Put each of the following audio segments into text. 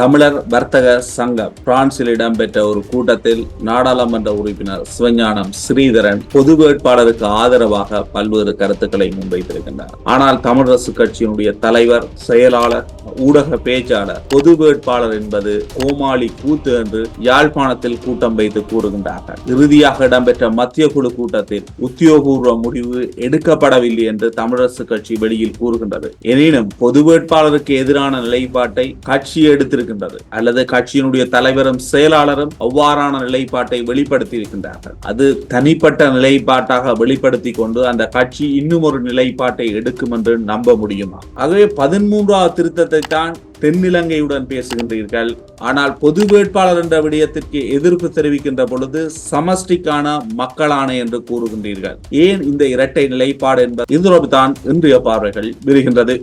தமிழர் வர்த்தக சங்க பிரான்சில் இடம்பெற்ற ஒரு கூட்டத்தில் நாடாளுமன்ற உறுப்பினர் சிவஞானம் ஸ்ரீதரன் பொது வேட்பாளருக்கு ஆதரவாக பல்வேறு கருத்துக்களை முன்வைத்திருக்கின்றார். ஆனால் தமிழரசு கட்சியினுடைய தலைவர் செயலாளர் ஊடக பேச்சாளர் பொது வேட்பாளர் என்பது கோமாளி கூத்து என்று யாழ்ப்பாணத்தில் கூட்டம் வைத்து கூறுகின்றார்கள். இறுதியாக இடம்பெற்ற மத்திய குழு கூட்டத்தில் உத்தியோகபூர்வ முடிவு எடுக்கப்படவில்லை என்று தமிழரசு கட்சி வெளியில் கூறுகின்றது. எனினும் பொது வேட்பாளருக்கு எதிரான நிலைப்பாட்டை கட்சி இருக்கின்றது. அல்லது கட்சியினுடைய தலைவரும் செயலாளரும் அவ்வாறான நிலைப்பாட்டை வெளிப்படுத்தி இருக்கின்றார்கள் அது தனிப்பட்ட நிலைப்பாட்டாக வெளிப்படுத்தி கொண்டு அந்த கட்சி இன்னும் ஒரு நிலைப்பாட்டை எடுக்கும் என்று நம்ப முடியுமா? ஆகவே பதிமூன்றாவது திருத்தத்தை தான் தென்னிலங்கையுடன் பேசுகின்றீர்கள். ஆனால் பொது வேட்பாளர் என்ற விடயத்திற்கு எதிர்ப்பு தெரிவிக்கின்ற பொழுது சமஷ்டிக்கான மக்களான என்று கூறுகின்றீர்கள். ஏன் இந்த இரட்டை நிலைப்பாடு என்பது? இது தான் இன்றைய பார்வைகள் விரிகின்றது.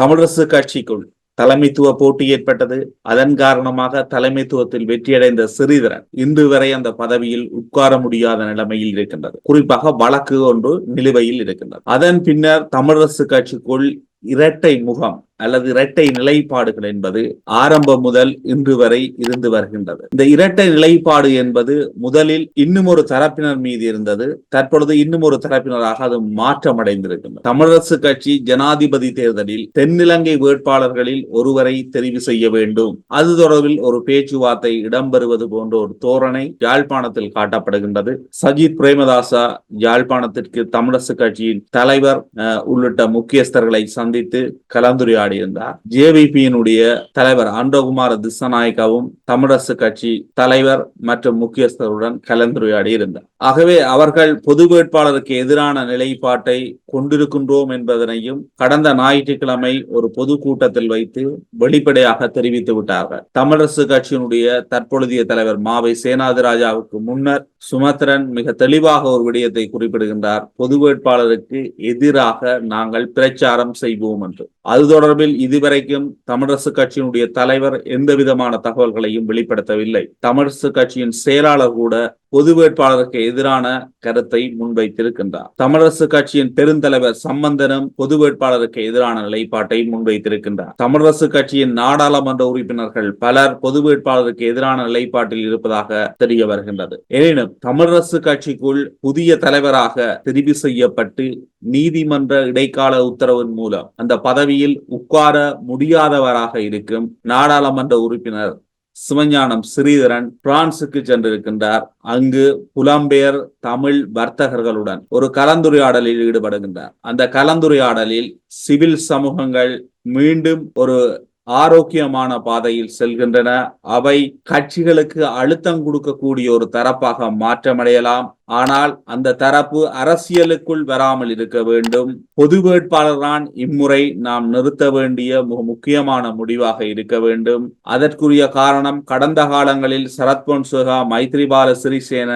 தமிழரசு கட்சிக்குள் தலைமைத்துவ போட்டி ஏற்பட்டது. அதன் காரணமாக தலைமைத்துவத்தில் வெற்றியடைந்த சிறிதரன் இன்று வரை அந்த பதவியில் உட்கார முடியாத நிலைமையில் இருக்கின்றது. குறிப்பாக வழக்கு ஒன்று நிலுவையில் இருக்கின்றது. அதன் பின்னர் தமிழரசு கட்சிக்குள் இரட்டை முகம் அல்லது இரட்டை நிலைப்பாடுகள் என்பது ஆரம்பம் முதல் இன்று வரை இருந்து வருகின்றது. இந்த இரட்டை நிலைப்பாடு என்பது முதலில் இன்னும் ஒரு தரப்பினர் மீது இருந்தது தற்பொழுது இன்னும் ஒரு தரப்பினராக அது மாற்றம் அடைந்திருக்கின்றது தமிழரசு கட்சி ஜனாதிபதி தேர்தலில் தென்னிலங்கை வேட்பாளர்களில் ஒருவரை தெரிவு செய்ய வேண்டும். அது தொடர்பில் ஒரு பேச்சுவார்த்தை இடம்பெறுவது போன்ற ஒரு தோரணை யாழ்ப்பாணத்தில் காட்டப்படுகின்றது. சஜித் பிரேமதாசா யாழ்ப்பாணத்திற்கு தமிழரசு கட்சியின் தலைவர் அஹ், உள்ளிட்ட முக்கியஸ்தர்களை சந்தித்து கலந்துரையாடி இருந்தார் ஜேவிபியினுடைய தலைவர் அன்றகுமார திசநாயக்காவும் தமிழரசு கட்சி தலைவர் மற்றும் முக்கியஸ்தருடன் கலந்துரையாடி இருந்தார் ஆகவே அவர்கள் பொது வேட்பாளருக்கு எதிரான நிலைப்பாட்டை கொண்டிருக்கின்றோம் என்பதனையும் கடந்த ஞாயிற்றுக்கிழமை ஒரு பொது கூட்டத்தில் வைத்து வெளிப்படையாக தெரிவித்து விட்டார்கள். தமிழரசு கட்சியினுடைய தற்பொழுதைய தலைவர் மாவை சேனாதிராஜாவுக்கு முன்னர் சுமத்ரன் மிக தெளிவாக ஒரு விடயத்தை குறிப்பிடுகின்றார். பொது வேட்பாளருக்கு எதிராக நாங்கள் பிரச்சாரம் செய்வோம். என்று. அது தொடர்பில் இதுவரைக்கும் தமிழரசு கட்சியினுடைய தலைவர் எந்த விதமான தகவல்களையும் வெளிப்படுத்தவில்லை. தமிழரசு கட்சியின் செயலாளர் கூட பொது வேட்பாளருக்கு எதிரான கருத்தை முன்வைத்திருக்கின்றார். தமிழரசு கட்சியின் பெருந்தலைவர் சம்பந்தனும் பொது வேட்பாளருக்கு எதிரான நிலைப்பாட்டை முன்வைத்திருக்கின்றார். தமிழரசு கட்சியின் நாடாளுமன்ற உறுப்பினர்கள் பலர் பொது வேட்பாளருக்கு எதிரான நிலைப்பாட்டில் இருப்பதாக தெரிய வருகின்றது. எனினும் தமிழரசு கட்சிக்குள் புதிய தலைவராக தெரிவு செய்யப்பட்டு நீதிமன்ற இடைக்கால உத்தரவின் மூலம் அந்த பதவியில் உட்கார முடியாதவராக இருக்கும் நாடாளுமன்ற உறுப்பினர் சிவஞானம் ஸ்ரீதரன் பிரான்சுக்கு சென்றிருக்கின்றார். அங்கு புலம்பெயர் தமிழ் வர்த்தகர்களுடன் ஒரு கலந்துரையாடலில் ஈடுபடுகின்றார். அந்த கலந்துரையாடலில் சிவில் சமூகங்கள் மீண்டும் ஒரு ஆரோக்கியமான பாதையில் செல்கின்றன. அவை கட்சிகளுக்கு அழுத்தம் கொடுக்கக்கூடிய ஒரு தரப்பாக மாற்றமடையலாம். ஆனால் அந்த தரப்பு அரசியலுக்குள் வராமல் இருக்க வேண்டும். பொது வேட்பாளர் தான் இம்முறை நாம் நிறுத்த வேண்டிய மிக முக்கியமான முடிவாக இருக்க வேண்டும். அதற்குரிய காரணம் கடந்த காலங்களில் சரத் பொன்சுகா மைத்ரிபால சிறிசேன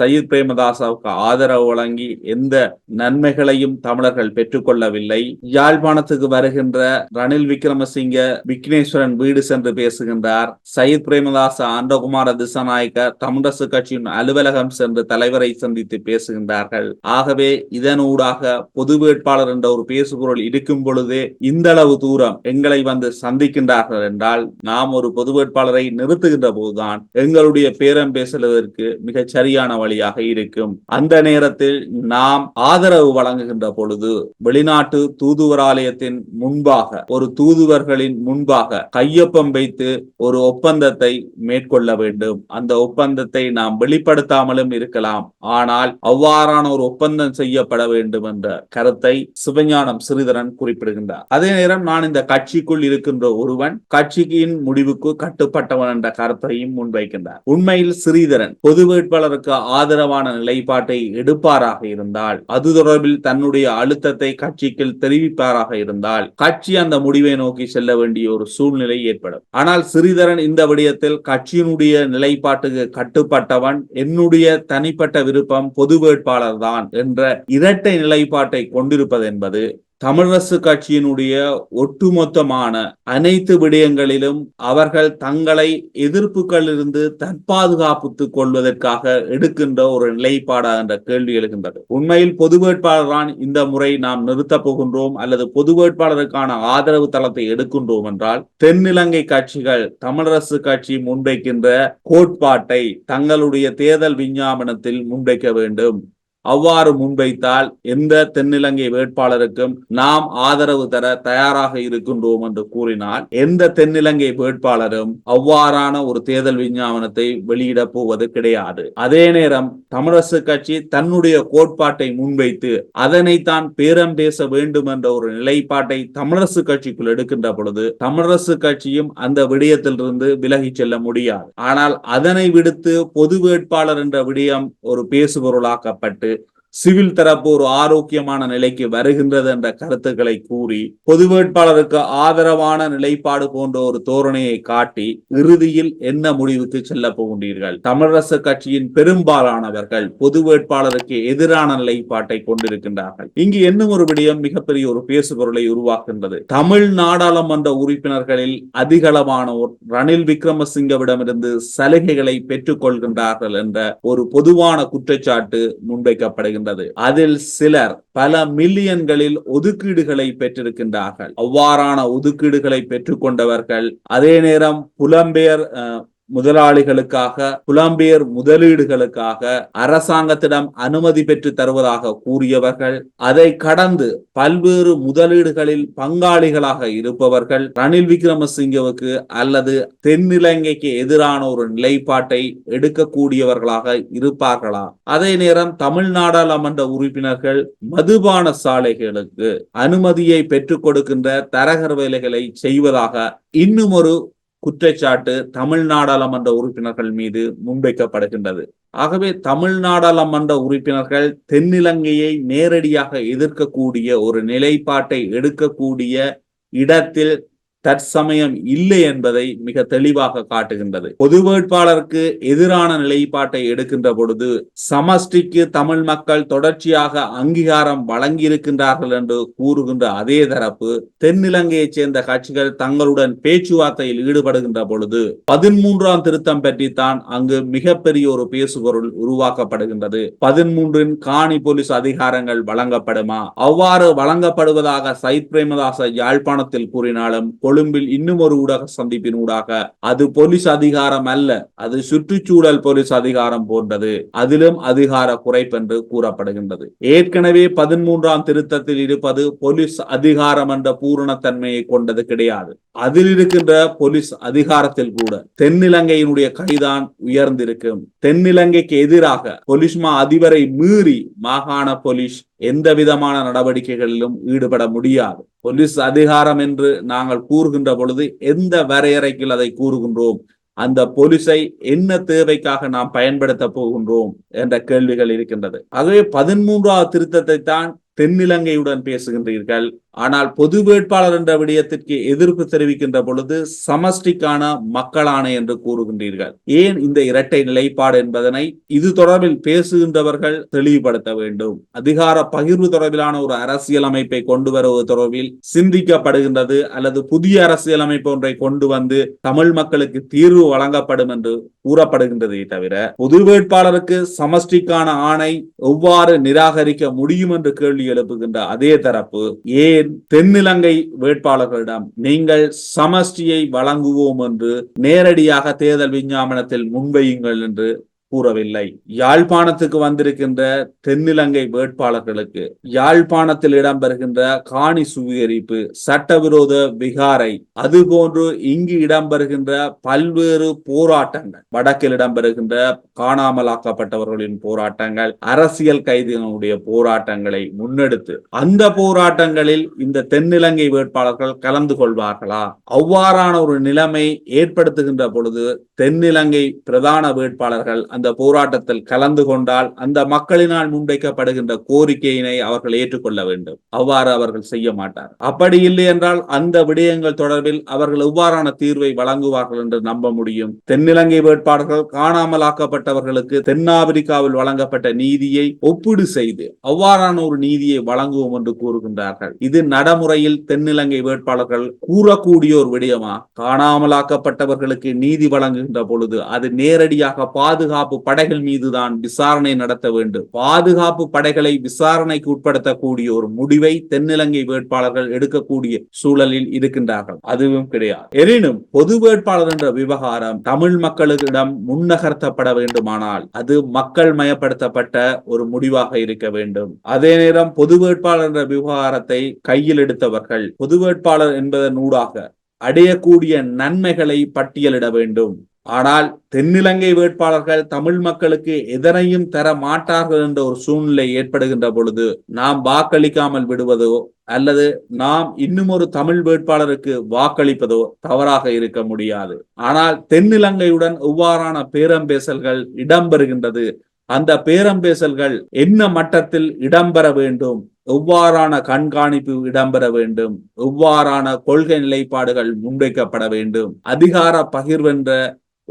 சயித் பிரேமதாசாவுக்கு ஆதரவு வழங்கி எந்த நன்மைகளையும் தமிழர்கள் பெற்றுக்கொள்ளவில்லை. யாழ்ப்பாணத்துக்கு வருகின்ற ரணில் விக்ரமசிங்க விக்னேஸ்வரன் வீடு சென்று பேசுகின்றார். சயித் பிரேமதாச ஆண்டகுமார திசநாயக்க தமிழரசு கட்சியின் அலுவலகம் சென்று தலைவரை சந்தித்து பேசுகின்றார்கள். ஆகவே இதனூடாக பொது வேட்பாளர் என்ற ஒரு பேசுபொருள் இருக்கும் பொழுதே இந்த அளவு தூரம் எங்களை வந்து சந்திக்கின்றார்கள் என்றால் நாம் ஒரு பொது வேட்பாளரை நிறுத்துகின்ற போதுதான் எங்களுடைய பேரம் பேசுவதற்கு மிகச் சரியான வழி வழியாக இருக்கும். அந்த நேரத்தில் நாம் ஆதரவு வழங்குகின்ற பொழுது வெளிநாட்டு தூதுவராலயத்தின் முன்பாக ஒரு தூதுவர்களின் முன்பாக கையொப்பம் வைத்து ஒரு ஒப்பந்தத்தை மேற்கொள்ள வேண்டும். அந்த ஒப்பந்தத்தை நாம் வெளிப்படுத்தாமலும் இருக்கலாம். ஆனால் அவ்வாறான ஒரு ஒப்பந்தம் செய்யப்பட வேண்டும் என்ற கருத்தை சிவஞானம் சிறிதரன் குறிப்பிடுகின்றார். அதே நேரம் நான் இந்த கட்சிக்குள் இருக்கின்ற ஒருவன் கட்சியின் முடிவுக்கு கட்டுப்பட்டவன் என்ற கருத்தையும் முன்வைக்கின்றார். உண்மையில் ஸ்ரீதரன் பொது வேட்பாளருக்கு ஆதரவான நிலைப்பாட்டை எடுப்பாராக இருந்தால் அது தொடர்பில் தன்னுடைய அழுத்தத்தை கட்சிக்கு தெரிவிப்பாராக இருந்தால் கட்சி அந்த முடிவை நோக்கி செல்ல வேண்டிய ஒரு சூழ்நிலை ஏற்படும். ஆனால் சிறிதரன் இந்த விடயத்தில் கட்சியினுடைய நிலைப்பாட்டுக்கு கட்டுப்பட்டவன் என்னுடைய தனிப்பட்ட விருப்பம் பொது வேட்பாளர் தான் என்ற இரட்டை நிலைப்பாட்டை கொண்டிருப்பது என்பது தமிழரசு கட்சியினுடைய ஒட்டுமொத்தமான அனைத்து விடயங்களிலும் அவர்கள் தங்களை எதிர்ப்புகளிலிருந்து தற்பாதுகாப்புத்துக் கொள்வதற்காக எடுக்கின்ற ஒரு நிலைப்பாடா என்ற கேள்வி எழுகின்றது. உண்மையில் பொது வேட்பாளர்தான் இந்த முறை நாம் நிறுத்தப் போகின்றோம் அல்லது பொது வேட்பாளருக்கான ஆதரவு தளத்தை எடுக்கின்றோம் என்றால் தென்னிலங்கை கட்சிகள் தமிழரசு கட்சி முன்வைக்கின்ற கோட்பாட்டை தங்களுடைய தேர்தல் விஞ்ஞாபனத்தில் முன்வைக்க வேண்டும். அவ்வாறு முன்வைத்தால் எந்த தென்னிலங்கை வேட்பாளருக்கும் நாம் ஆதரவு தர தயாராக இருக்கின்றோம் என்று கூறினால் எந்த தென்னிலங்கை வேட்பாளரும் அவ்வாறான ஒரு தேர்தல் விஞ்ஞாபனத்தை வெளியிடப் போவது கிடையாது. அதே நேரம் தமிழரசு கட்சி தன்னுடைய கோட்பாட்டை முன்வைத்து அதனை தான் பேரம் பேச வேண்டும் என்ற ஒரு நிலைப்பாட்டை தமிழரசு கட்சிக்குள் எடுக்கின்ற பொழுது தமிழரசு கட்சியும் அந்த விடயத்திலிருந்து விலகி செல்ல முடியாது. ஆனால் அதனை விடுத்து பொது வேட்பாளர் என்ற விடயம் ஒரு பேசுபொருளாக்கப்பட்டு சிவில் தரப்பு ஒரு ஆரோக்கியமான நிலைக்கு வருகின்றது என்ற கருத்துக்களை கூறி பொது வேட்பாளருக்கு ஆதரவான நிலைப்பாடு போன்ற ஒரு தோரணையை காட்டி இறுதியில் என்ன முடிவுக்கு செல்ல போகின்றீர்கள்? தமிழரசு கட்சியின் பெரும்பாலானவர்கள் பொது வேட்பாளருக்கு எதிரான நிலைப்பாட்டை கொண்டிருக்கின்றார்கள். இங்கு இன்னும் ஒரு விடயம் மிகப்பெரிய ஒரு பேசுபொருளை உருவாக்குகின்றது. தமிழ் நாடாளுமன்ற உறுப்பினர்களில் அதிகளவானோர் ரணில் விக்ரமசிங்கவிடமிருந்து சலுகைகளை பெற்றுக் கொள்கின்றார்கள் என்ற ஒரு பொதுவான குற்றச்சாட்டு முன்வைக்கப்படுகிறது வருகின்றது அதில் சிலர் பல மில்லியன்களில் ஒதுக்கீடுகளை பெற்றிருக்கின்றார்கள். அவ்வாறான ஒதுக்கீடுகளை பெற்றுக்கொண்டவர்கள் அதே நேரம் புலம்பெயர் முதலாளிகளுக்காக புலம்பெயர் முதலீடுகளுக்காக அரசாங்கத்திடம் அனுமதி பெற்று தருவதாக கூறியவர்கள் அதை கடந்து பல்வேறு முதலீடுகளில் பங்காளிகளாக இருப்பவர்கள் ரணில் விக்ரமசிங்கவுக்கு அல்லது தென்னிலங்கைக்கு எதிரான ஒரு நிலைப்பாட்டை எடுக்கக்கூடியவர்களாக இருப்பார்களா? அதே நேரம் தமிழ் நாடாளுமன்ற உறுப்பினர்கள் மதுபான சாலைகளுக்கு அனுமதியை பெற்றுக் கொடுக்கின்ற தரகர் வேலைகளை செய்வதாக இன்னும் ஒரு குற்றச்சாட்டு தமிழ் நாடாளுமன்ற உறுப்பினர்கள் மீது முன்வைக்கப்படுகின்றது. ஆகவே தமிழ் நாடாளுமன்ற உறுப்பினர்கள் தென்னிலங்கையை நேரடியாக எதிர்க்கக்கூடிய ஒரு நிலைப்பாட்டை எடுக்கக்கூடிய இடத்தில் தற்சமயம் இல்லை என்பதை மிக தெளிவாக காட்டுகின்றது. பொது வேட்பாளருக்கு எதிரான நிலைப்பாட்டை எடுக்கின்ற பொழுது சமஷ்டிக்கு தமிழ் மக்கள் தொடர்ச்சியாக அங்கீகாரம் வழங்கியிருக்கின்றார்கள் என்று கூறுகின்ற அதே தரப்பு தென்னிலங்கையைச் சேர்ந்த கட்சிகள் தங்களுடன் பேச்சுவார்த்தையில் ஈடுபடுகின்ற பொழுது பதிமூன்றாம் திருத்தம் பற்றித்தான் அங்கு மிகப்பெரிய ஒரு பேசுபொருள் உருவாக்கப்படுகின்றது. பதிமூன்றின் காணி போலீஸ் அதிகாரங்கள் வழங்கப்படுமா? அவ்வாறு வழங்கப்படுவதாக சைத் பிரேமதாச யாழ்ப்பாணத்தில் கூறினாலும் கொழும்பில் இன்னும் ஒரு ஊடக சந்திப்பின் ஊடாக அது போலீஸ் அதிகாரம் அல்ல அது சுற்றுச்சூழல் போலீஸ் அதிகாரம் போன்றது. அதிலும் அதிகார குறைப்பென்று கூறப்படுகின்றது. ஏற்கனவே பதிமூன்றாம் திருத்தத்தில் இருப்பது போலீஸ் அதிகாரம் என்ற பூரணத்தன்மையை கொண்டது கிடையாது. அதில் இருக்கின்ற போலீஸ் அதிகாரத்தில் கூட தென்னிலங்கையினுடைய கைதான் உயர்ந்திருக்கும். தென்னிலங்கைக்கு எதிராக பொலிஸ்மா அதிபரை மீறி மாகாண போலீஸ் எந்த விதமான நடவடிக்கைகளிலும் ஈடுபட முடியாது. போலீஸ் அதிகாரம் என்று நாங்கள் கூறுகின்ற பொழுது எந்த வரையறைக்குள் அதை கூறுகின்றோம்? அந்த போலீஸை என்ன தேவைக்காக நாம் பயன்படுத்த போகின்றோம்? என்ற கேள்விகள் இருக்கின்றது. ஆகவே பதிமூன்றாவது திருத்தத்தை தான் தென்னிலங்கையுடன் பேசுகின்றீர்கள். ஆனால் பொது வேட்பாளர் என்ற விடயத்திற்கு எதிர்ப்பு தெரிவிக்கின்ற பொழுது சமஷ்டிக்கான மக்களான என்று கூறுகின்றீர்கள். ஏன் இந்த இரட்டை நிலைப்பாடு என்பதனை இது தொடர்பில் பேசுகின்றவர்கள் தெளிவுபடுத்த வேண்டும். அதிகார பகிர்வு தொடர்பிலான ஒரு அரசியல் அமைப்பை கொண்டு வருவது தொடர்பில் சிந்திக்கப்படுகின்றது அல்லது புதிய அரசியல் அமைப்பு ஒன்றை கொண்டு வந்து தமிழ் மக்களுக்கு தீர்வு வழங்கப்படும் என்று கூறப்படுகின்றதே தவிர பொது வேட்பாளருக்கு சமஷ்டிக்கான ஆணை எவ்வாறு நிராகரிக்க முடியும் என்று கேள்வி எழுப்புகின்ற அதே தரப்பு ஏன் தென்னிலங்கை வேட்பாளர்களிடம் நீங்கள் சமஷ்டியை வழங்குவோம் என்று நேரடியாக தேர்தல் விஞ்ஞாபனத்தில் முன்வையுங்கள் என்று கூறவில்லை. யாழ்ப்பாணத்துக்கு வந்திருக்கின்ற தென்னிலங்கை வேட்பாளர்களுக்கு யாழ்ப்பாணத்தில் இடம்பெறுகின்ற காணி சுவீகரிப்பு சட்டவிரோத விகாரை அதுபோன்று இங்கு இடம்பெறுகின்ற பல்வேறு போராட்டங்கள் வடக்கில் இடம்பெறுகின்ற காணாமலாக்கப்பட்டவர்களின் போராட்டங்கள் அரசியல் கைதிகளுடைய போராட்டங்களை முன்னெடுத்து அந்த போராட்டங்களில் இந்த தென்னிலங்கை வேட்பாளர்கள் கலந்து கொள்வார்களா? அவ்வாறான ஒரு நிலைமை ஏற்படுத்துகின்ற பொழுது தென்னிலங்கை பிரதான வேட்பாளர்கள் அந்த போராட்டத்தில் கலந்து கொண்டால் அந்த மக்களினால் முன்வைக்கப்படுகின்ற கோரிக்கையினை அவர்கள் ஏற்றுக்கொள்ள வேண்டும். அவ்வாறு அவர்கள் செய்ய மாட்டார். அப்படி இல்லை என்றால் அந்த விடயங்கள் தொடர்பில் அவர்கள் எவ்வாறான தீர்வை வழங்குவார்கள் என்று நம்ப முடியும். தென்னிலங்கை வேட்பாளர்கள் காணாமலாக்கப்பட்டவர்களுக்கு தென்னாப்பிரிக்காவில் வழங்கப்பட்ட நீதியை ஒப்பீடு செய்து அவ்வாறான ஒரு நீதியை வழங்குவோம் என்று கூறுகின்றார்கள். இது நடைமுறையில் தென்னிலங்கை வேட்பாளர்கள் கூறக்கூடிய ஒரு விடயமா? காணாமலாக்கப்பட்டவர்களுக்கு நீதி வழங்குகின்ற பொழுது அது நேரடியாக பாதுகாப்பு படைகள் மீதுதான் விசாரணை நடத்த வேண்டும். பாதுகாப்பு படைகளை விசாரணைக்கு உட்படுத்தக்கூடிய ஒரு முடிவை தென்னிலங்கை வேட்பாளர்கள் எடுக்கக்கூடிய சூழலில் இருக்கின்றார்கள். அதுவும் கிடையாது. எனினும் பொது வேட்பாளர் என்ற விவகாரம் தமிழ் மக்களிடம் முன்னகர்த்தப்பட வேண்டுமானால் அது மக்கள் மயப்படுத்தப்பட்ட ஒரு முடிவாக இருக்க வேண்டும். அதே நேரம் பொது வேட்பாளர் என்ற விவகாரத்தை கையில் எடுத்தவர்கள் பொது வேட்பாளர் என்பதன் ஊடாக அடையக்கூடிய நன்மைகளை பட்டியலிட வேண்டும். ஆனால் தென்னிலங்கை வேட்பாளர்கள் தமிழ் மக்களுக்கு எதனையும் தர மாட்டார்கள் என்ற ஒரு சூழ்நிலை ஏற்படுகின்ற பொழுது நாம் வாக்களிக்காமல் விடுவதோ அல்லது நாம் இன்னும் ஒரு தமிழ் வேட்பாளருக்கு வாக்களிப்பதோ தவறாக இருக்க முடியாது. ஆனால் தென்னிலங்கையுடன் இவ்வாறான பேரம்பேசல்கள் இடம்பெறுகின்றது. அந்த பேரம்பேசல்கள் என்ன மட்டத்தில் இடம்பெற வேண்டும்? எவ்வாறான கண்காணிப்பு இடம்பெற வேண்டும்? எவ்வாறான கொள்கை நிலைப்பாடுகள் முன்வைக்கப்பட வேண்டும்? அதிகார பகிர்வென்ற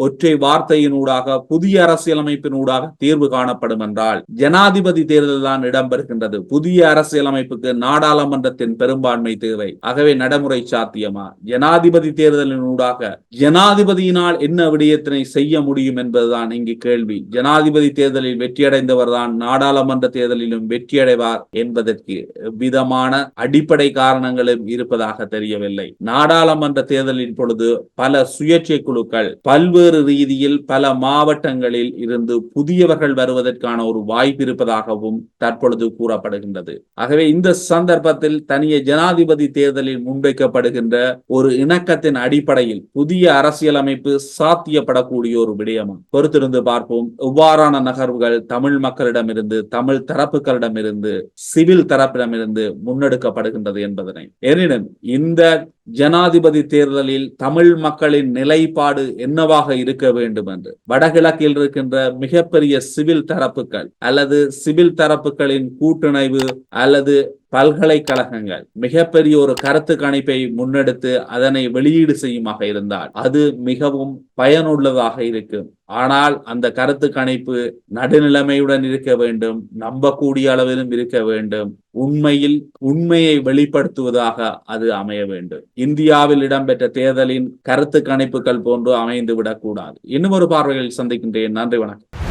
ஒற்றை வார்த்தையினூடாக புதிய அரசியலமைப்பினூடாக தீர்வு காணப்படும் என்றால் ஜனாதிபதி தேர்தல் தான் இடம்பெறுகின்றது. புதிய அரசியலமைப்புக்கு நாடாளுமன்றத்தின் பெரும்பான்மை தேவை. ஆகவே நடைமுறை சாத்தியமா? ஜனாதிபதி தேர்தலினூடாக ஜனாதிபதியினால் என்ன விடயத்தினை செய்ய முடியும் என்பதுதான் இங்கு கேள்வி. ஜனாதிபதி தேர்தலில் வெற்றியடைந்தவர் தான் நாடாளுமன்ற தேர்தலிலும் வெற்றியடைவார் என்பதற்கு விதமான அடிப்படை காரணங்களும் இருப்பதாக தெரியவில்லை. நாடாளுமன்ற தேர்தலின் பொழுது பல சுயேட்சை குழுக்கள் பல்வேறு ரீதியில் பல மாவட்டங்களில் இருந்து புதியவர்கள் வருவதற்கான ஒரு வாய்ப்பு இருப்பதாகவும் தற்பொழுது கூறப்படுகின்றது. ஆகவே இந்த சந்தர்ப்பத்தில் தனிய ஜனாதிபதி தேர்தலில் முன்வைக்கப்படுகின்ற ஒரு இணக்கத்தின் அடிப்படையில் புதிய அரசியலமைப்பு சாத்தியப்படக்கூடிய ஒரு விடயமா பொறுத்திருந்து பார்ப்போம். எவ்வாறான நகர்வுகள் தமிழ் மக்களிடமிருந்து தமிழ் தரப்புகளிடமிருந்து சிவில் தரப்பிடமிருந்து முன்னெடுக்கப்படுகின்றது என்பதனை. எனினும் இந்த ஜனாதிபதி தேர்தலில் தமிழ் மக்களின் நிலைப்பாடு என்னவாக இருக்க வேண்டும் என்று. வடகிழக்கில் இருக்கின்ற மிகப்பெரிய சிவில் தரப்புகள் அல்லது சிவில் தரப்புகளின் கூட்டிணைவு அல்லது பல்கலைக்கழகங்கள் மிகப்பெரிய ஒரு கருத்து கணிப்பை முன்னெடுத்து அதனை வெளியீடு செய்யுமாக இருந்தால் அது மிகவும் பயனுள்ளதாக இருக்கும். ஆனால் அந்த கருத்து கணிப்பு நடுநிலைமையுடன் இருக்க வேண்டும் நம்பக்கூடிய அளவிலும் இருக்க வேண்டும். உண்மையில் உண்மையை வெளிப்படுத்துவதாக அது அமைய வேண்டும். இந்தியாவில் இடம்பெற்ற தேர்தலின் கருத்து கணிப்புகள் போன்று அமைந்து விடக்கூடாது இன்னும் ஒரு பார்வையில் சந்திக்கின்றேன். நன்றி வணக்கம்.